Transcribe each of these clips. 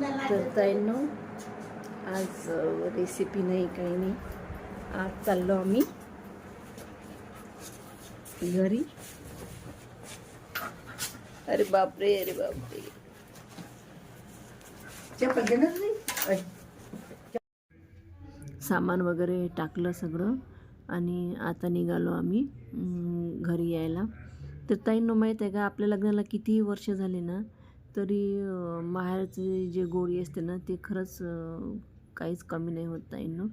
तर ताईंनो आज रेसिपी नाही काही नाही. आज चाललो आम्ही घरी. अरे बापरे अरे बापरे. चप्पल घेणार नाही? सामान वगैरे टाकलं सगळं आणि आता निघालो आम्ही घरी यायला. तर ताईंनो माहीत आहे का आपल्या लग्नाला कितीही वर्ष झाले ना तरी अं, जे गोळी असते ना ते खरंच काहीच कमी नाही होत ताईंनो.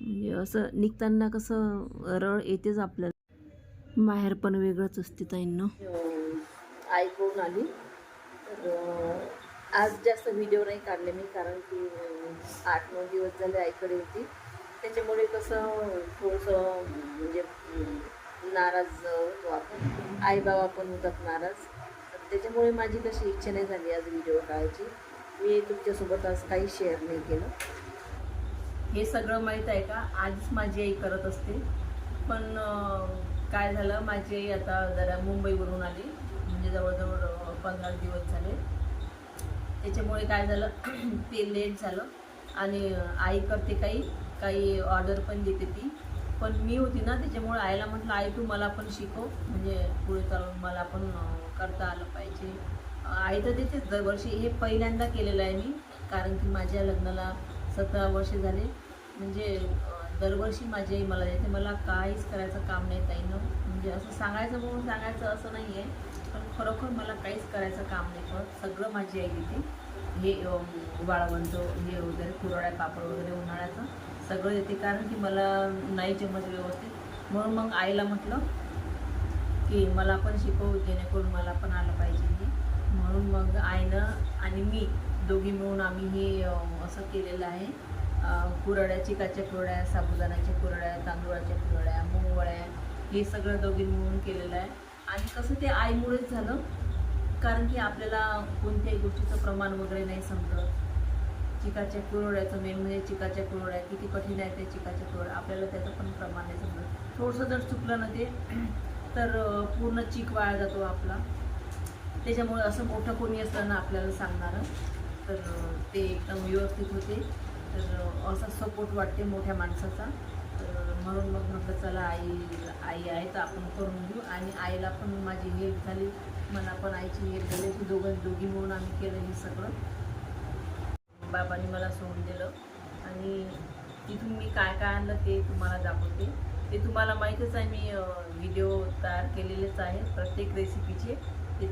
म्हणजे असं निघताना कसं रळ येतेच आपल्याला. माहेर पण वेगळंच असते ताईंनो. ऐकून आली? तर आज जास्त व्हिडिओ नाही काढले मी कारण की आठ नऊ दिवस झाले आईकडे होती. त्याच्यामुळे कसं थोडंसं म्हणजे नाराज होतो आपण. आई बाबा पण होतात नाराज. त्याच्यामुळे माझी कशी इच्छा नाही झाली आज व्हिडिओ काढायची. मी तुमच्यासोबत आज काही शेअर नाही केलं. हे सगळं माहीत आहे का? आधीच माझी आई करत असते. पण काय झालं? माझी आई आता जरा मुंबईवरून आली. म्हणजे जवळजवळ पंधरा दिवस झाले. त्याच्यामुळे काय झालं? ते लेट झालं. आणि आई करते काही. काही ऑर्डर पण देते ती. पण मी होती ना त्याच्यामुळे आईला म्हटलं आई तू मला पण शिकव. म्हणजे पुढे चालून मला पण करता आलं पाहिजे. आई तर देतेच दरवर्षी. हे पहिल्यांदा केलेलं आहे मी कारण की माझ्या लग्नाला सतरा वर्ष झाले. म्हणजे दरवर्षी माझी आई मला देते. मला काहीच करायचं काम नाही ताईनं. म्हणजे असं सांगायचं म्हणून सांगायचं असं नाही आहे पण खरोखर मला काहीच करायचं काम नाही करत. सगळं माझी आई देते. हे वाळवंत वाळवंट हे वगैरे कुरड्या पापड वगैरे उन्हाळ्याचं. सगळं येते कारण की मला नाही जमत व्यवस्थित. म्हणून मग आईला म्हटलं की मला पण शिकव जेणेकरून मला पण आलं पाहिजे हे. म्हणून मग आईनं आणि मी दोघी मिळून आम्ही हे असं केलेलं आहे. कुरड्या चिकाच्या कुरड्या साबुदाण्याच्या कुरड्या तांदूळाच्या कुरड्या मुंगवळ्या हे सगळं दोघी मिळून केलेलं आहे. आणि कसं ते आईमुळेच झालं कारण की आपल्याला कोणत्याही गोष्टीचं प्रमाण वगैरे नाही समजत. चिकाच्या कुरवड्याचं मेन म्हणजे चिकाच्या कुरवड्या किती कठीण आहे ते चिकाच्या कुरवड्या आपल्याला त्याचं पण प्रमाण आहे समजा. थोडंसं जर चुकलं ना ते तर पूर्ण चिक वाया जातो आपला. त्याच्यामुळे असं मोठं कोणी असलं ना आपल्याला सांगणारं. तर ते एकदम व्यवस्थित होते. तर असा सपोर्ट वाटते मोठ्या माणसाचा. तर म्हणून मग म्हटलं चला आई आई आहे तर आपण करून घेऊ. आणि आईला पण माझी हेल्प झाली. मला पण आईची हेल्प झाली. की दोघं दोघी म्हणून आम्ही केलं हे सगळं. बाबांनी मला सोडून दिलं. आणि तिथून मी काय काय आणलं ते तुम्हाला दाखवते. ते तुम्हाला माहीतच आहे मी व्हिडिओ तयार केलेलेच आहेत. प्रत्येक रेसिपीचे ते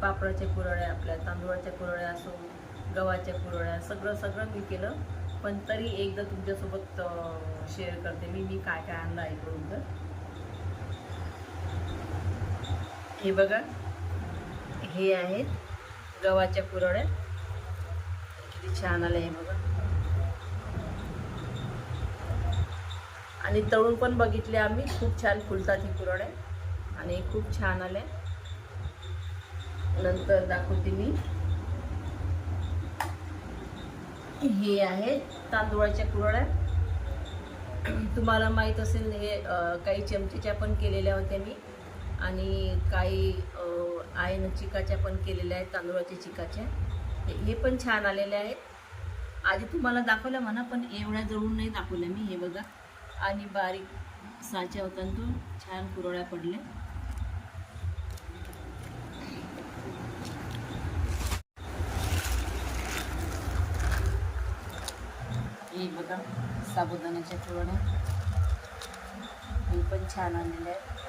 पापडाचे पापडाच्या आपल्या तांदूळाच्या कुरड्या असो गव्हाच्या कुरळ्या सगळं सगळं मी केलं. पण तरी एकदा तुमच्यासोबत शेअर करते मी मी काय काय आणलं ऐकून तर. हे बघा. हे आहेत गव्हाच्या कुरळ्या किती छान आलं हे बघा. आणि तळून पण बघितले आम्ही खूप छान फुलतात ही कुरड्या. आणि खूप छान आले नंतर दाखवते मी. हे आहे तांदूळाच्या कुरड्या. तुम्हाला माहीत असेल हे काही चमचेच्या पण केलेल्या होत्या मी. आणि काही आयन चिकाच्या पण केलेल्या आहेत तांदूळाच्या चिकाच्या. हे पण छान आलेले आहेत. आधी तुम्हाला दाखवल्या म्हणा पण एवढ्या जवळून नाही दाखवल्या मी हे बघा. आणि बारीक साच्या होता छान कुरळ्या पडल्या हे बघा साबुदाण्याच्या कुरड्या. हे पण छान आलेले आहेत.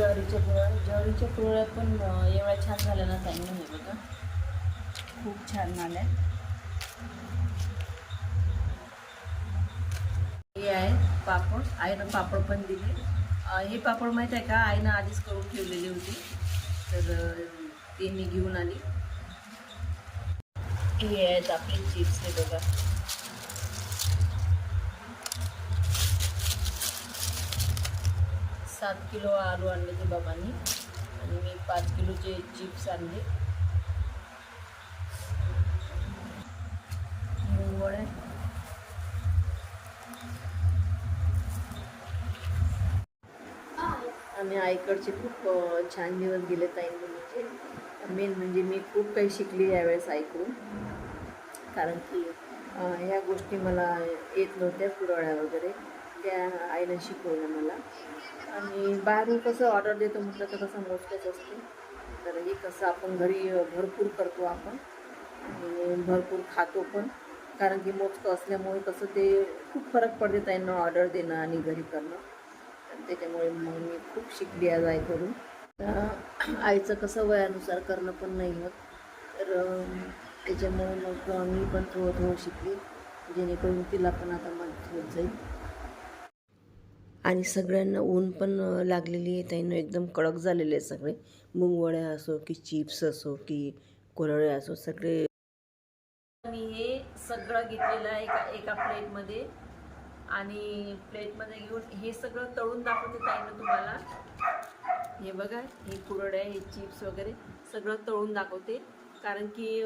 ज्वारीच्या पोळ्या ज्वारीच्या पोळ्या पण एवढ्या छान झाल्या ना त्यांनी हे म्हणजे बघा. खूप छान आल्या हे आहे पापड. आईनं पापड पण दिले. हे पापड माहीत आहे का? आईनं आधीच करून ठेवलेली होती. तर ते मी घेऊन आली. हे आहेत आपले चिप्स हे बघा. सात किलो आलू आणले ते बाबांनी. आणि मी पाच किलोचे चिप्स आणले. मुंगवड्या आणि आईकडचे खूप छान दिवस गेले ताईंनी म्हणजे मेन म्हणजे मी खूप काही शिकली यावेळेस ऐकून कारण की ह्या गोष्टी मला येत नव्हत्या पुरवळ्या वगैरे. त्या आईनं शिकवल्या मला. आणि बाहेरून कसं ऑर्डर देतो म्हटलं तर कसं मोजकंच असते. तर हे कसं आपण घरी भरपूर करतो आपण. आणि भरपूर खातो पण. कारण की मोजकं असल्यामुळे कसं ते खूप फरक पडते त्यांना ऑर्डर देणं आणि घरी करणं. तर त्याच्यामुळे मग मी खूप शिकली आज आईकडून. तर आईचं कसं वयानुसार करणं पण नाही होत. तर त्याच्यामुळे मग मी पण थोडं थोडं शिकली. जेणेकरून तिला पण आता मदत होत जाईल. आणि सगळ्यांना ऊन पण लागलेली आहे. त्यांना एकदम कडक झालेले आहे सगळे. मुंगवड्या असो की चिप्स असो की कोरडे असो सगळे. मी हे सगळं घेतलेलं आहे एका एका प्लेटमध्ये. आणि प्लेटमध्ये घेऊन हे सगळं तळून दाखवते ताईनं तुम्हाला. हे बघा हे कुरड्या हे चिप्स वगैरे सगळं तळून दाखवते. कारण की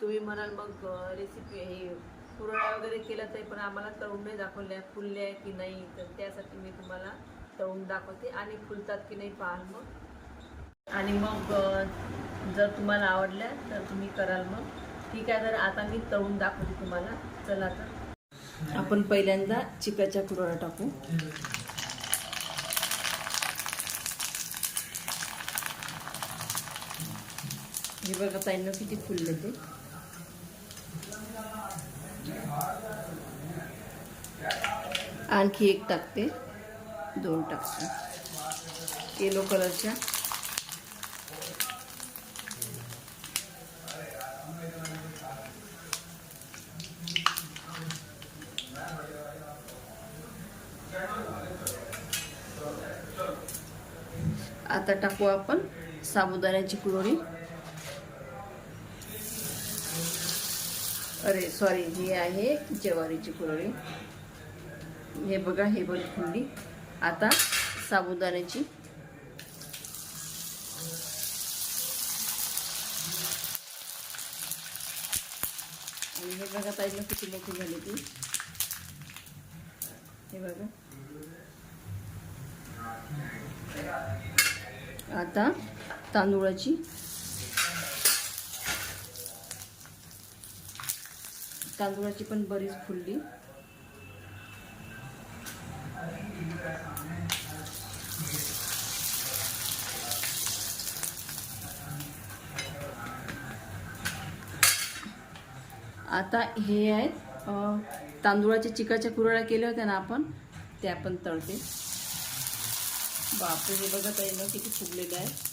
तुम्ही म्हणाल मग रेसिपी हे कुरड्या वगैरे केलं तरी पण आम्हाला तळून नाही दाखवल्या फुलल्या की नाही तर त्यासाठी मी तुम्हाला तळून दाखवते आणि फुलतात की नाही पाहाल मग. आणि मग जर तुम्हाला आवडल्या तर तुम्ही कराल मग. ठीक आहे तर आता मी तळून दाखवते तुम्हाला. चला तर. आपण पहिल्यांदा चिकाच्या कुरड्या टाकू. हे बघा ताईंना किती फुलले ते. आणखी एक टाकते. दोन टाकते. येलो कलरच्या आता टाकू आपण साबुदाण्याची कुरडी अरे सॉरी ही आहे ज्वारीची कुरडी हे बघा हे पण फुलली आता साबुदाण्याची. आणि हे बघा ताईला किती मोठी झाली ती. हे बघा. आता तांदूळाची. तांदूळाची पण बरीच फुलली. आता हे आहेत तांदूळाच्या चिकाच्या कुरळ्या केल्या होत्या ना आपण त्या पण तळते. बापरे हे बघा आहे ना किती फुगलेले आहेत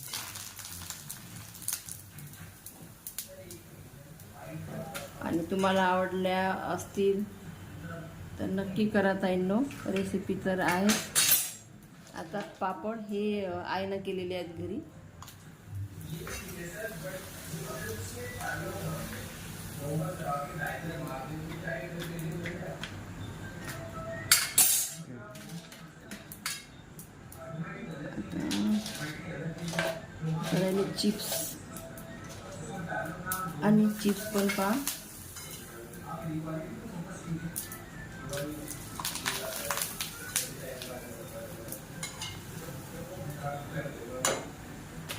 आणि तुम्हाला आवडल्या असतील तर नक्की करा ताईंनो रेसिपी तर आहे. आता पापड हे आईनं केलेले आहेत घरी. चिप्स आणि चिप्स पण पहा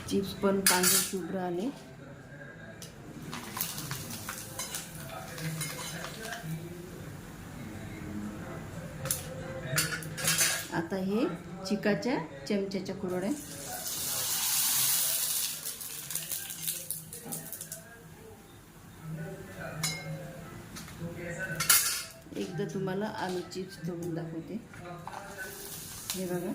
चिप्स पण पांढरे शुभ्र आले आता हे चिकाच्या चमच्याच्या कुरड्या. एकदा तुम्हाला आलू चिप्स तळून दाखवते. हे बघा.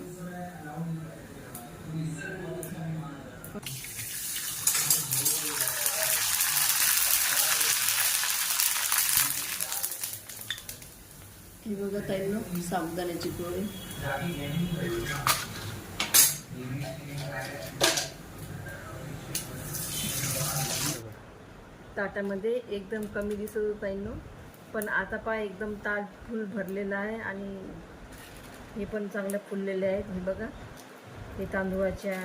हे बघा ताईनं साबुदाण्याची पोळी ताटामध्ये एकदम कमी दिसत होता इनो पण आता पहा एकदम ताट फुल भरलेलं आहे आणि हे पण चांगलं फुललेले आहेत. हे बघा. हे तांदूळाच्या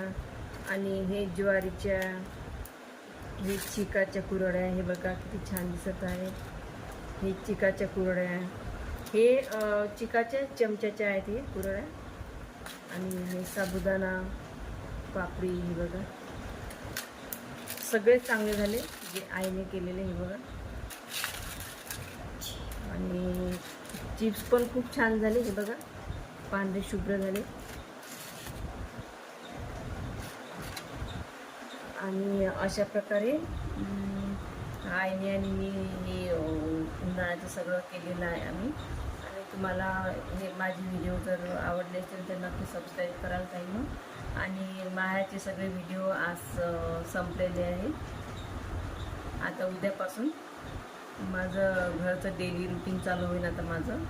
आणि हे ज्वारीच्या हे चिकाच्या कुरड्या हे बघा किती छान दिसत आहे. हे चिकाच्या कुरड्या. हे चिकाचे चिकाच्या आहेत हे कुरड्या आणि हे साबुदाणा पापडी हे बघा. सगळे चांगले झाले. जे आईने केलेले हे बघा. आणि चिप्स पण खूप छान झाले हे बघा. पांढरे शुभ्र झाले. आणि अशा प्रकारे आईने आणि मी हे उन्हाळ्याचं सगळं केलेलं आहे आम्ही. आणि तुम्हाला हे माझे व्हिडिओ जर आवडले असेल तर नक्की सबस्क्राईब कराल काही मग. आणि माह्याचे सगळे व्हिडिओ आज संपलेले आहेत आता उद्यापासून माझं घरचं डेली रुटीन चालू होईल आता माझं.